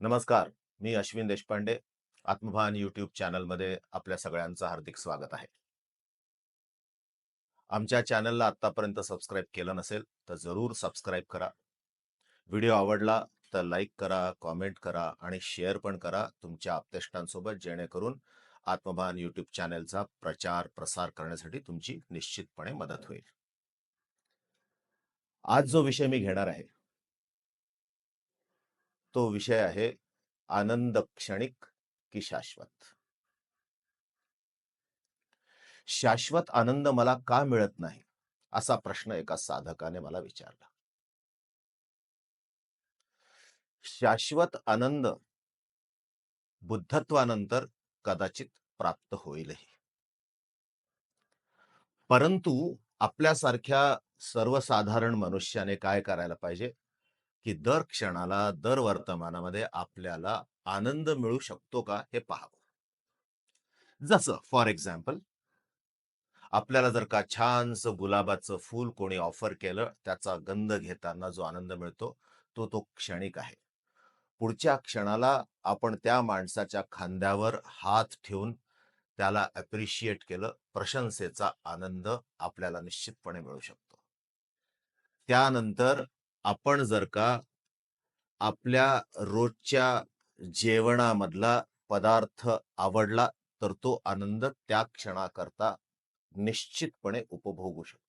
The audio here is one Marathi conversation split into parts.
नमस्कार मी अश्विन देशपांडे आत्मभान युट्यूब चॅनलमध्ये आपल्या सगळ्यांचं हार्दिक स्वागत आहे. आमच्या चॅनलला आतापर्यंत सबस्क्राईब केलं नसेल तर जरूर सबस्क्राईब करा. व्हिडिओ आवडला तर लाईक करा कॉमेंट करा आणि शेअर पण करा तुमच्या आपतेष्टांसोबत जेणेकरून आत्मभान युट्यूब चॅनेलचा प्रचार प्रसार करण्यासाठी तुमची निश्चितपणे मदत होईल. आज जो विषय मी घेणार आहे तो विषय आहे आनंद क्षणिक की शाश्वत? शाश्वत आनंद मला का मिळत नाही? असा प्रश्न एका साधकाने मला विचारला. शाश्वत आनंद बुद्धत्वानंतर कदाचित प्राप्त होईलही. परंतु आपल्यासारख्या सर्वसाधारण मनुष्याने काय करायला पाहिजे? की दर क्षणाला दर वर्तमानामध्ये आपल्याला आनंद मिळू शकतो का हे पाहावं. जसं फॉर एक्झाम्पल आपल्याला जर का छानसं गुलाबाचं फूल कोणी ऑफर केलं त्याचा गंध घेताना जो आनंद मिळतो तो तो क्षणिक आहे. पुढच्या क्षणाला आपण त्या माणसाच्या खांद्यावर हात ठेवून त्याला अप्रिशिएट केलं प्रशंसेचा आनंद आपल्याला निश्चितपणे मिळू शकतो. त्यानंतर आपण जर का आपल्या रोजच्या जेवणामधला पदार्थ आवडला तर तो आनंद त्या क्षणाकरता निश्चितपणे उपभोगू शकतो.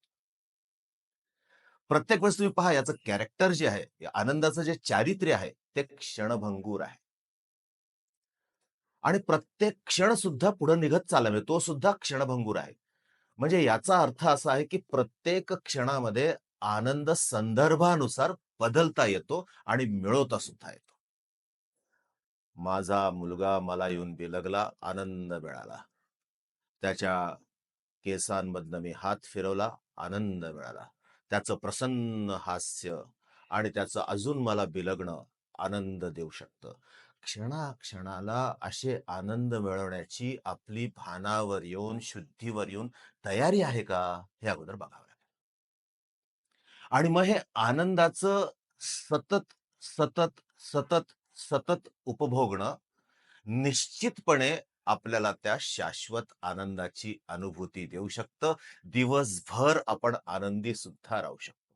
प्रत्येक वेळेस तुम्ही पहा याचं कॅरेक्टर जे आहे या आनंदाचं जे चारित्र्य आहे ते क्षणभंगूर आहे. आणि प्रत्येक क्षण सुद्धा पुढे निघत चालला म्हणजे तो सुद्धा क्षणभंगूर आहे. म्हणजे याचा अर्थ असा आहे की प्रत्येक क्षणामध्ये आनंद संदर्भानुसार बदलता येतो आणि मिळवता सुद्धा येतो. माझा मुलगा मला येऊन बिलगला आनंद मिळाला. त्याच्या केसांमधनं मी हात फिरवला आनंद मिळाला. त्याचं प्रसन्न हास्य आणि त्याचं अजून मला बिलगणं आनंद देऊ शकतं. क्षणाक्षणाला असे आनंद मिळवण्याची आपली भानावर येऊन शुद्धीवर येऊन तयारी आहे का? हे अगोदर बघावं. आणि मग हे आनंदाचं सतत सतत सतत सतत उपभोगणं निश्चितपणे आपल्याला त्या शाश्वत आनंदाची अनुभूती देऊ शकतं. दिवसभर आपण आनंदी सुद्धा राहू शकतो.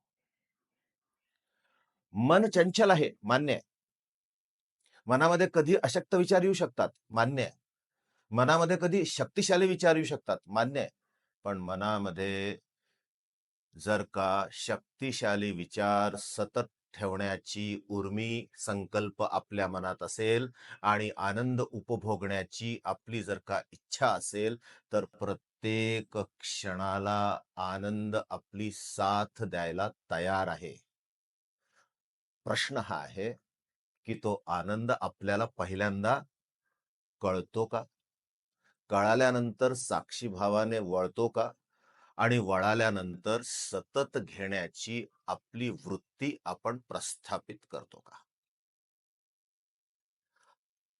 मन चंचल आहे मान्य आहे. मनामध्ये कधी अशक्त विचार येऊ शकतात मान्य आहे. मनामध्ये कधी शक्तिशाली विचार येऊ शकतात मान्य आहे. पण मनामध्ये जर का शक्तिशाली विचार सतत ठेवण्याची उर्मी संकल्प आपल्या मनात असेल आणि आनंद उपभोगण्याची आपली जर का इच्छा असेल तर प्रत्येक क्षणाला आनंद आपली साथ द्यायला तयार आहे. प्रश्न हा आहे की तो आनंद आपल्याला पहिल्यांदा कळतो का? कळाल्यानंतर साक्षीभावाने वळतो का? आणि वळाल्यानंतर सतत घेण्याची आपली वृत्ती आपण प्रस्थापित करतो का?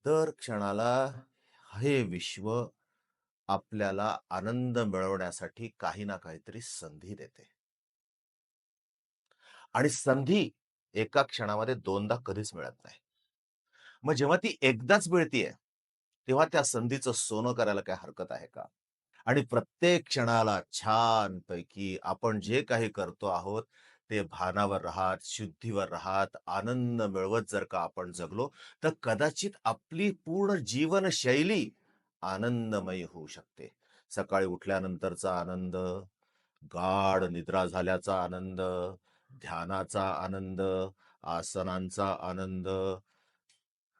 दर क्षणाला हे विश्व आपल्याला आनंद मिळवण्यासाठी काही ना काहीतरी संधी देते. आणि संधी एका क्षणामध्ये दोनदा कधीच मिळत नाही. मग जेव्हा ती एकदाच मिळतीये तेव्हा त्या संधीचं सोनं करायला काय हरकत आहे का? आणि प्रत्येक क्षणाला छान पैकी आपण जे काही करतो आहोत ते भानावर राहत शुद्धीवर राहत आनंद मिळवत जर का आपण जगलो तर कदाचित आपली पूर्ण जीवनशैली आनंदमयी होऊ शकते. सकाळी उठल्यानंतरचा आनंद गाढ निद्रा झाल्याचा आनंद ध्यानाचा आनंद आसनांचा आनंद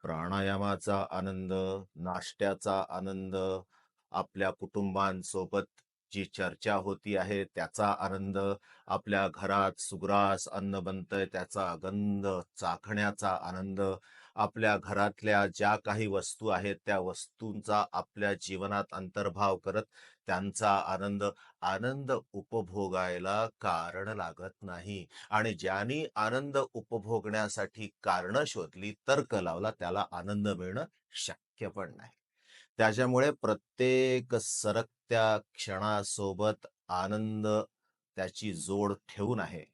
प्राणायामाचा आनंद नाश्त्याचा आनंद आपल्या कुटुंबांसोबत जी चर्चा होती आहे त्याचा आनंद आपल्या घरात सुग्रास अन्न बनतंय त्याचा गंध चाखण्याचा आनंद आपल्या घरातल्या ज्या काही वस्तू आहेत त्या वस्तूंचा आपल्या जीवनात अंतर्भाव करत त्यांचा आनंद आनंद उपभोगायला कारण लागत नाही. आणि ज्यांनी आनंद उपभोगण्यासाठी कारण शोधली तर्क लावला त्याला आनंद मिळणं शक्य पण नाही. त्याच्यामुळे प्रत्येक सरकत्या क्षणासोबत आनंद त्याची जोड ठेवून आहे.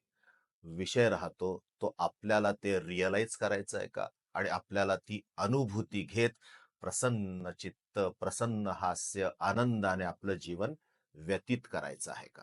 विषय राहतो तो आपल्याला ते रिअलाइज करायचं आहे का? आणि आपल्याला ती अनुभूती घेत प्रसन्न चित्त प्रसन्न हास्य आनंदाने आपलं जीवन व्यतीत करायचं आहे का?